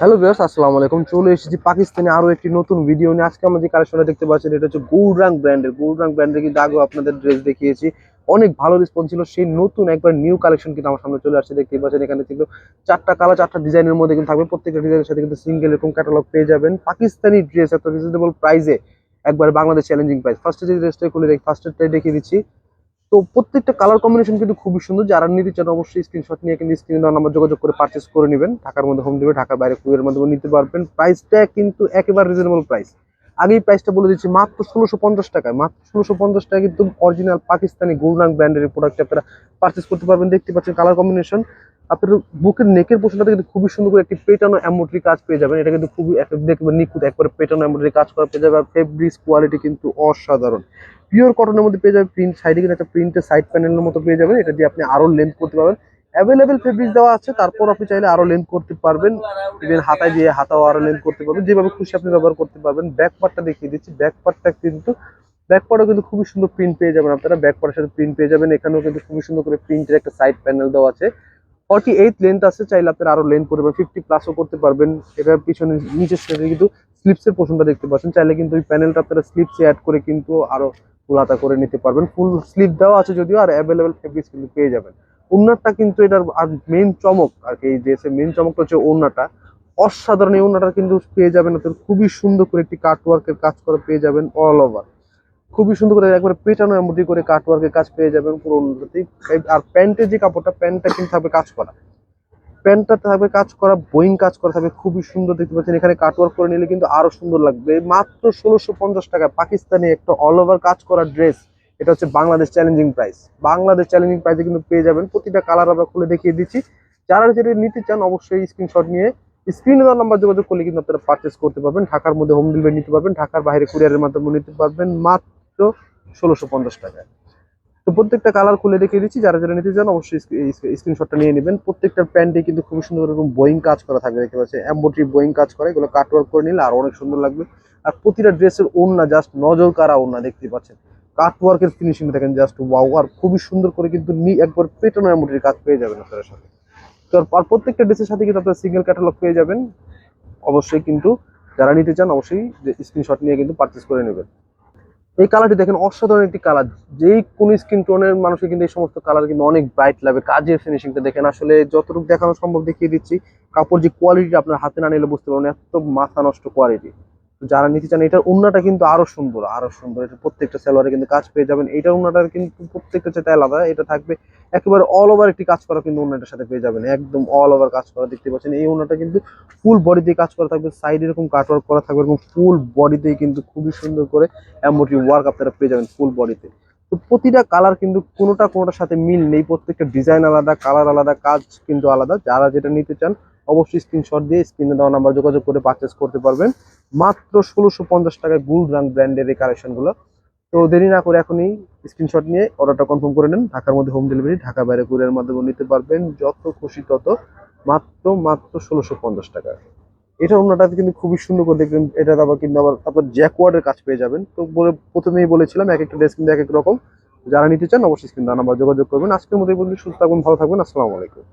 Hello viewers, আসসালামু আলাইকুম। চলে এসেছি পাকিস্তানে আরও একটি নতুন ভিডিও নিয়ে। আজকে আমরা যে কালেকশনটা দেখতে পাচ্ছেন এটা হচ্ছে গৌরাং ব্র্যান্ডের গৌরাং ব্র্যান্ডের কিন্তু আগেও আপনাদের ড্রেস দেখিয়েছি। অনেক ভালো রেসপন্স ছিল। সেই নতুন একবার নিউ কালেকশন কিন্তু আমার সামনে চলে আসছে দেখতে পাচ্ছেন। এখানে কিন্তু চারটা কালার চারটা ডিজাইনের মধ্যে কিন্তু থাকবে। প্রত্যেকটা ডিজাইনের সাথে কিন্তু সিঙ্গেল এরকম ক্যাটালগ পেয়ে যাবেন। পাকিস্তানি ড্রেস এত রিজনেবল প্রাইসে একবার বাংলাদেশ চ্যালেঞ্জিং প্রাইস ফার্স্টে যে ড্রেসটা খুলে দেখি ফার্স্টেরটাই দেখিয়ে দিচ্ছি। তো প্রত্যেকটা কালার কম্বিনেশন কিন্তু খুবই সুন্দর। যারা নিতে চান অবশ্যই স্ক্রিনশট নিয়ে কিন্তু স্ক্রিনে দেওয়া নাম্বার যোগাযোগ করে পারচেস করে নেবেন। ঢাকার মধ্যে হোম দেবে ঢাকার বাইরে কুয়ের মাধ্যমে নিতে পারবেন। প্রাইসটা কিন্তু একেবারে রিজনেবল প্রাইস আগেই প্রাইসটা বলে দিচ্ছি, মাত্র ষোলোশো পঞ্চাশ টাকায়, মাত্র ষোলোশো পঞ্চাশ টাকা কিন্তু অরিজিনাল পাকিস্তানি গোলরাং ব্র্যান্ডের প্রোডাক্ট আপনারা পারচেস করতে পারবেন। দেখতে পাচ্ছেন কালার কম্বিনেশন আপনার বুকের নেকের পোর্শনটাতে কিন্তু খুবই সুন্দর করে একটি পেটানো এমব্রয়ডারি কাজ পেয়ে যাবেন। এটা কিন্তু খুবই দেখবেন নিখুঁত একবারে পেটানো এমব্রয়ডারি কাজ করা পেয়ে যাবে। আর ফেব্রিক্স কোয়ালিটি কিন্তু অসাধারণ। পিওর কটনের মধ্যে পেয়ে যাবেন প্রিন্ট সাইডে কিন্তু একটা প্রিন্টের সাইড প্যানেলের মতো পেয়ে যাবেন। এটা দিয়ে আপনি আরও লেন্থ করতে পারবেন। অ্যাভেলেবেল ফেব্রিক দেওয়া আছে, তারপর আপনি চাইলে আরও লেন্থ করতে পারবেন। ইভেন হাতায় দিয়ে হাতাও আরও লেন্থ করতে পারবেন। যেভাবে খুশি আপনি ব্যবহার করতে পারবেন। ব্যাক পার্টটা দেখিয়ে দিচ্ছি। ব্যাক পার্টটা কিন্তু ব্যাক পার্টও কিন্তু খুবই সুন্দর প্রিন্ট পেয়ে যাবেন আপনারা। ব্যাক পার্টের সাথে প্রিন্ট পেয়ে যাবেন। এখানেও কিন্তু খুবই সুন্দর করে প্রিন্টের একটা সাইড প্যানেল দেওয়া আছে। ফর্টি এইট লেন্থ আছে, চাইলে আপনারা আরও লেন্থ করতে পারবেন ফিফটি প্লাসও করতে পারবেন। এটার পিছনে, নিচের সাইডে কিন্তু স্লিপসের পোর্শনটা দেখতে পাচ্ছেন, চাইলে কিন্তু ওই প্যানেলটা আপনারা স্লিপসে অ্যাড করে কিন্তু আরও ফুলাতা করে নিতে পারবেন। ফুল স্লিপ দেওয়া আছে যদিও, আর অ্যাভেলেবেল ফেব্রিক্স কিন্তু পেয়ে যাবেন। ওড়নাটা কিন্তু এটার আর মেইন চমক, আর কি এই ড্রেসের মেইন চমকটা হচ্ছে ওড়নাটা। অসাধারণ এই ওড়নাটা কিন্তু পেয়ে যাবেন আপনার, খুবই সুন্দর করে একটি কাটওয়ার্কের কাজ করা পেয়ে যাবেন অল ওভার খুবই সুন্দর করে একবারে পেটানো এমব্রয়ডারি করে কাটওয়ার্কের কাজ পেয়ে যাবেন পুরো আর প্যান্টের যে কাপড়টা প্যান্টটা কিন্তু থাকবে কাজ করা প্যান্টটা থাকবে, কাজ করা, বোয়িং কাজ করা থাকবে, খুবই সুন্দর দেখতে পাচ্ছেন। এখানে কাটওয়ার্ক করে নিলে কিন্তু আরও সুন্দর লাগবে। মাত্র ষোলোশো পঞ্চাশ টাকা পাকিস্তানি একটা অল ওভার কাজ করা ড্রেস এটা হচ্ছে Bangladesh challenging price Bangladesh challenging প্রাইসে কিন্তু পেয়ে যাবেন। প্রতিটা কালার আমরা খুলে দেখিয়ে দিচ্ছি। যারা যেটা নিতে চান, অবশ্যই স্ক্রিনশট নিয়ে স্ক্রিনে দেওয়ার নাম্বার যোগাযোগ করলে কিন্তু আপনারা পারচেস করতে পারবেন। ঢাকার মধ্যে হোম ডেলিভারি নিতে পারবেন। ঢাকার বাইরে কুরিয়ারের মাধ্যমে নিতে পারবেন। মাত্র ষোলোশো পঞ্চাশ টাকায়। তো প্রত্যেকটা কালার খুলে রেখে দিচ্ছি। যারা যারা নিতে চান অবশ্যই স্ক্রিনশটটা নিয়ে নেবেন। প্রত্যেকটা প্যান্টে কিন্তু খুবই সুন্দর এরকম বোয়িং কাজ করা থাকবে দেখতে পাচ্ছেন এম্বোট্রি বোয়িং কাজ করে। এগুলো কাটওয়ার্ক করে নিলে আর অনেক সুন্দর লাগবে। আর প্রতিটা ড্রেসের ওড়না জাস্ট নজর কারা ওড়না দেখতে পাচ্ছেন। কাটওয়ার্কের ফিনিশিং দেখেন জাস্ট ওয়াও আর খুবই সুন্দর করে কিন্তু একবার পেটানো এম্বোট্রি কাজ পেয়ে যাবেন আপনারা সাথে। তো আর প্রত্যেকটা ড্রেসের সাথে কিন্তু আপনারা সিঙ্গেল ক্যাটালগ পেয়ে যাবেন। অবশ্যই কিন্তু যারা নিতে চান অবশ্যই স্ক্রিনশট নিয়ে কিন্তু পারচেস করে নেবেন। এই কালারটি দেখেন, অসাধারণ একটি কালার যেই কোন স্কিন টোনের মানুষের কিন্তু এই সমস্ত কালার কিন্তু অনেক ব্রাইট লাগে কাজের ফিনিশিংটা দেখেন। আসলে যতটুকু দেখানো সম্ভব দেখিয়ে দিচ্ছি, কাপড় যে কোয়ালিটি আপনার হাতে না নিলে বুঝতে পারবেন এত মাথা নষ্ট কোয়ালিটি যারা নিতে চান, এটার উন্নাটা কিন্তু আরও সুন্দর আরও সুন্দর। এটা প্রত্যেকটা সেলোয়ারে কিন্তু কাজ পেয়ে যাবেন। এটার উন্নাটার কিন্তু প্রত্যেকটা চাইতে আলাদা। এটা থাকবে একেবারে অল ওভার একটি কাজ করা কিন্তু উন্নাটার সাথে পেয়ে যাবেন। একদম অল ওভার কাজ করা, দেখতে পাচ্ছেন? এই উন্নাটা কিন্তু ফুল বডিতে কাজ করা থাকবে। সাইড এরকম কাটওয়ার্ক করা থাকবে এরকম ফুল বডিতেই কিন্তু খুবই সুন্দর করে এমব্রয়ডারি ওয়ার্ক আপনারা পেয়ে যাবেন ফুল বডিতে তো। প্রতিটা কালার কিন্তু কোনোটা কোনোটার সাথে মিল নেই। প্রত্যেকটা ডিজাইন আলাদা কালার আলাদা, কাজ কিন্তু আলাদা। যারা যেটা নিতে চান, অবশ্যই স্ক্রিনশট দিয়ে স্ক্রিনে দেওয়া নাম্বার যোগাযোগ করে পারচেস করতে পারবেন। মাত্র ষোলোশো পঞ্চাশ টাকায় গুল রাং ব্র্যান্ডের এই কালেকশনগুলো তো দেরি না করে এখনই স্ক্রিনশট নিয়ে অর্ডারটা কনফার্ম করে নেন। ঢাকার মধ্যে হোম ডেলিভারি ঢাকা বাইরে কুরিয়ার মাধ্যমে নিতে পারবেন। যত খুশি তত। মাত্র মাত্র ষোলোশো পঞ্চাশ টাকা। এটা অন্যটাতে কিন্তু খুবই সুন্দর করে দেখবেন। এটা আবার কিন্তু আবার আপনার জ্যাকওয়ার্ডের কাজ পেয়ে যাবেন। তো বলে প্রথমেই বলেছিলাম, এক একটা ড্রেস কিন্তু এক এক রকম। যারা নিতে চান, অবশ্যই স্ক্রিন নাম্বার যোগাযোগ করবেন। আজকের মধ্যে বলছি সুস্থ থাকবেন ভালো থাকবেন আসসালামু আলাইকুম।